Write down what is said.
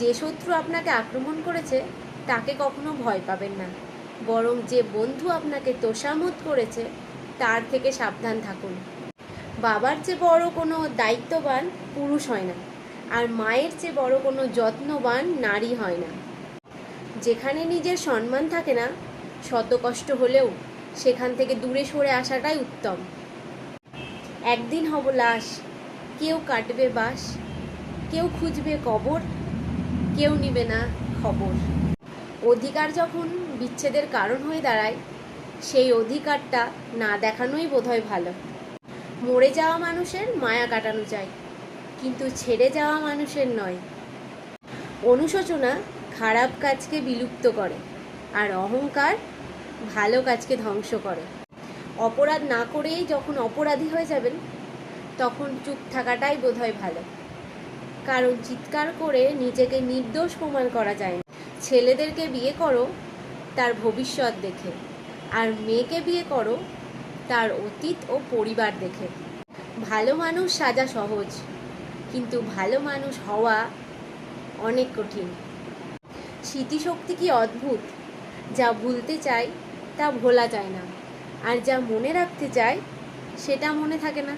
যে শত্রু আপনাকে আক্রমণ করেছে, তাকে কখনো ভয় পাবেন না। বরং যে বন্ধু আপনাকে তোষামত করেছে, তার থেকে সাবধান থাকুন। বাবার চেয়ে বড় কোনো দায়িত্ববান পুরুষ হয় না, আর মায়ের চেয়ে বড় কোনো যত্নবান নারী হয় না। যেখানে নিজের সম্মান থাকে না, শত কষ্ট হলেও সেখান থেকে দূরে সরে আসাটাই উত্তম। একদিন হব লাশ, কেউ কাটবে বাস কেউ খুঁজবে কবর কেউ নিবে না খবর। অধিকার যখন বিচ্ছেদের কারণ হয়ে দাঁড়ায়, সেই অধিকারটা না দেখানোই বোধহয় ভালো। মরে যাওয়া মানুষের মায়া কাটানো যায়, কিন্তু ছেড়ে যাওয়া মানুষের নয়। অনুশোচনা খারাপ কাজকে বিলুপ্ত করে, আর অহংকার ভালো কাজকে ধ্বংস করে। অপরাধ না করেই যখন অপরাধী হয়ে যাবেন, তখন চুপ থাকাটাই বোধহয় ভালো। কারণ চিৎকার করে নিজেকে নির্দোষ প্রমাণ করা যায় না ছেলেদেরকে বিয়ে করো, তার ভবিষ্যৎ দেখে। আর মেয়েকে বিয়ে করো, তার অতীত ও পরিবার দেখে। ভালো মানুষ সাজা সহজ, কিন্তু ভালো মানুষ হওয়া অনেক কঠিন। স্মৃতিশক্তি কি অদ্ভুত? যা ভুলতে চাই তা ভোলা যায় না। আর যা মনে রাখতে চাই সেটা মনে থাকে না।